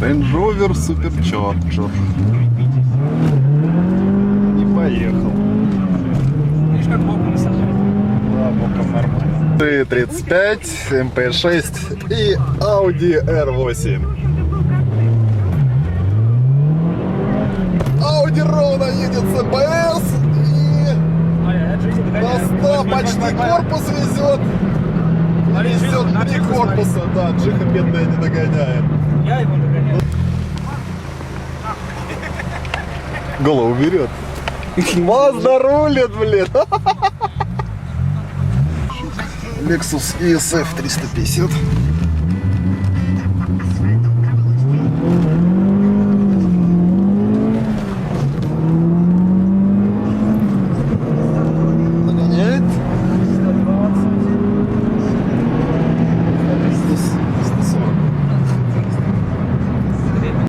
Range Rover Supercharger. И поехал. Видишь, как боком высоко. Да, боком нормально. 335, MP6 и Audi R8. Audi ровно едет с МПС и на догоняю. 100 Возьми, почти корпус везет. Везет три корпуса, да, Джиха бедная не догоняет. Я его догоняю. Голову берет. Мазда рулит, блин. Lexus ESF 350.